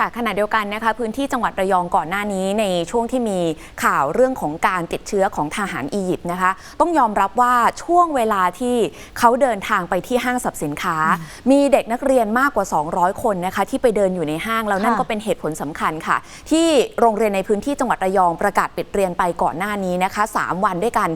ค่ะขณะเดียวกันนะคะพื้นที่จังหวัดระยองก่อนหน้านี้ในช่วงที่มีข่าวเรื่องของการติดเชื้อของทหารอียิปต์นะคะ ต้องยอมรับว่าช่วงเวลาที่เขาเดินทางไปที่ห้างสรรพสินค้า มีเด็กนักเรียนมากกว่า 200 คนนะคะที่ไปเดินอยู่ในห้างแล้วนั่นก็เป็นเหตุผลสำคัญค่ะ ที่โรงเรียนในพื้นที่จังหวัดระยองประกาศปิดเรียนไปก่อนหน้านี้นะคะ 3 วันด้วยกัน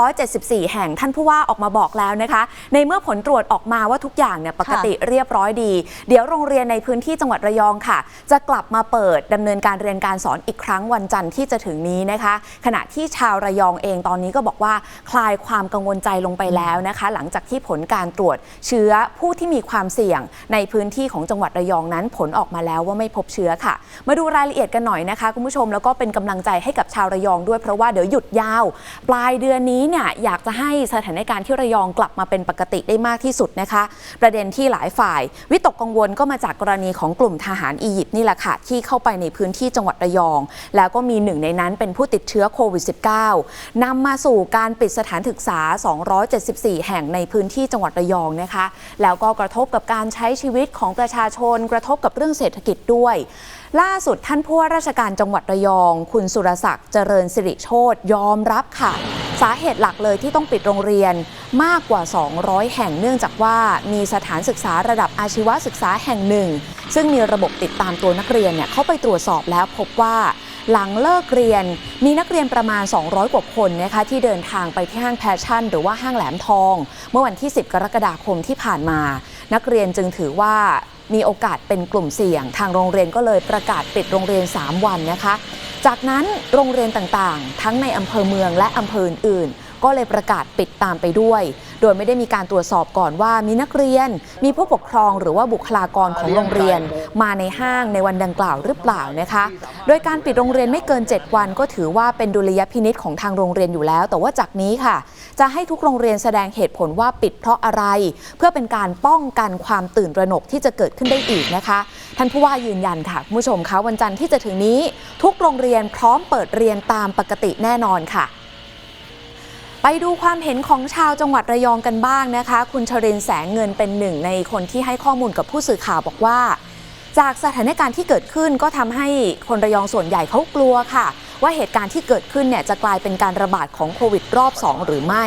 274 แห่งท่านผู้ว่าออกมาบอกแล้วนะคะ ในเมื่อผลตรวจออกมาว่าทุกอย่างเนี่ยปกติเรียบร้อยดี เดี๋ยวโรงเรียนในพื้นที่จังหวัดระยองค่ะจะกลับมาเปิดดำเนินการเรียนการสอนอีกครั้งวันจันทร์ที่จะถึงนี้นะคะ ขณะที่ชาวระยองเองตอนนี้ก็บอกว่าคลายความกังวลใจลงไปแล้วนะคะ หลังจากที่ผลการตรวจเชื้อผู้ที่มีความเสี่ยง ในพื้นที่ของจังหวัดระยองนั้นผลออกมาแล้วว่าไม่พบเชื้อค่ะ มาดูรายละเอียดกันหน่อยนะคะคุณผู้ชมแล้วก็เป็นกำลังใจให้กับชาวระยองด้วยเพราะว่าเดี๋ยวหยุดยาว ปลายเดือนนี้เนี่ยอยากจะให้สถานการณ์ที่ระยองกลับมาเป็นปกติได้มากที่สุดนะคะ ประเด็นที่หลายฝ่าย วิตกกังวลก็มาจากกรณีของกลุ่มทหารอียิปต์นี่แหละค่ะที่เข้าไปในพื้นที่จังหวัดระยอง แล้วก็มีหนึ่งในนั้นเป็นผู้ติดเชื้อโควิด -19 นำมาสู่การปิดสถานศึกษา 274 แห่งในพื้นที่จังหวัดระยองนะคะ แล้วก็กระทบกับการใช้ชีวิตของประชาชน กระทบกับเรื่องเศรษฐกิจด้วย ล่าสุดท่านผู้ว่าราชการจังหวัดระยอง คุณสุรศักดิ์เจริญสิริโชตยอมรับค่ะ สาเหตุหลักเลยที่ต้องปิดโรงเรียนมากกว่า 200 แห่งเนื่องจากว่ามีสถานศึกษาระดับอาชีวศึกษาแห่งหนึ่ง ซึ่งมีระบบติดตามตัวนักเรียนเนี่ยเข้าไปตรวจสอบแล้วพบว่าหลังเลิกเรียนมีนักเรียนประมาณ 200 กว่าคนนะคะที่เดินทางไปที่ห้างแพชชั่น หรือว่าห้างแหลมทอง เมื่อวันที่ 10 กรกฎาคมที่ผ่านมา นักเรียนจึงถือว่ามีโอกาสเป็นกลุ่มเสี่ยง ทางโรงเรียนก็เลยประกาศปิดโรงเรียน 3 วันนะคะ จากนั้นโรงเรียนต่างๆ ทั้งในอำเภอเมืองและอำเภออื่นๆ ก็เลยประกาศปิดตามไปด้วย โดยไม่ได้มีการตรวจสอบก่อนว่ามีนักเรียน มีผู้ปกครองหรือว่าบุคลากรของโรงเรียน มาในห้างในวันดังกล่าวหรือเปล่านะคะ โดยการปิดโรงเรียนไม่เกิน 7 วัน ก็ถือว่าเป็นดุลยพินิษของทางโรงเรียนอยู่แล้ว แต่ว่าจากนี้ค่ะ จะให้ทุกโรงเรียนแสดงเหตุผลว่าปิดเพราะอะไร เพื่อเป็นการป้องกันความตื่นระหนกที่จะเกิดขึ้นได้อีกนะคะ ท่านผู้ว่ายืนยันค่ะคุณผู้ชมคะวันจันทร์ที่จะถึงนี้ ทุกโรงเรียนพร้อมเปิดเรียนตามปกติแน่นอนค่ะ ไปดูความเห็นของชาวจังหวัดระยองกันบ้างนะคะ คุณชรินแสงเงินเป็นหนึ่งในคนที่ให้ข้อมูลกับผู้สื่อข่าวบอกว่า จากสถานการณ์ที่เกิดขึ้นก็ทำให้คนระยองส่วนใหญ่เขากลัวค่ะ ว่าเหตุการณ์ที่เกิดขึ้นเนี่ยจะกลายเป็นการระบาดของโควิดรอบ 2 หรือไม่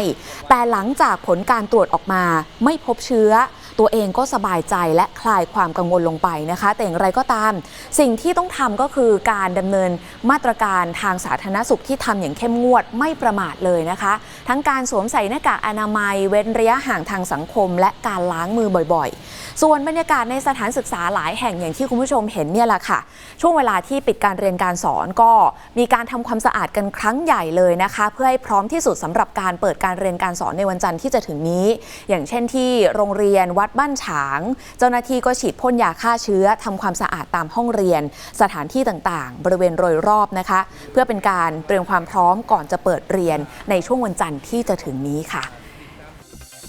แต่หลังจากผลการตรวจออกมาไม่พบเชื้อ ตัวเองก็สบายใจและคลายความกังวลลงไปนะคะ แต่อย่างไรก็ตาม สิ่งที่ต้องทำก็คือการดำเนินมาตรการทางสาธารณสุขที่ทำอย่างเข้มงวดไม่ประมาทเลยนะคะ ทั้งการสวมใส่หน้ากากอนามัย เว้นระยะห่างทางสังคม และการล้างมือบ่อยๆ ส่วนบรรยากาศในสถานศึกษาหลายแห่งอย่างที่คุณผู้ชมเห็นเนี่ยแหละค่ะ ช่วงเวลาที่ปิดการเรียนการสอนก็มีการทำความสะอาดกันครั้งใหญ่เลยนะคะ เพื่อให้พร้อมที่สุดสำหรับการเปิดการเรียนการสอนในวันจันทร์ที่จะถึงนี้ อย่างเช่นที่โรงเรียนวััดบ้านฉาง เจ้าหน้าที่ก็ฉีดพ่นยาฆ่าเชื้อทำความสะอาดตามห้องเรียน สถานที่ต่างๆ บริเวณโดยรอบนะคะ เพื่อเป็นการเตรียมความพร้อมก่อนจะเปิดเรียนในช่วงวันจันทร์ที่จะถึงนี้ค่ะ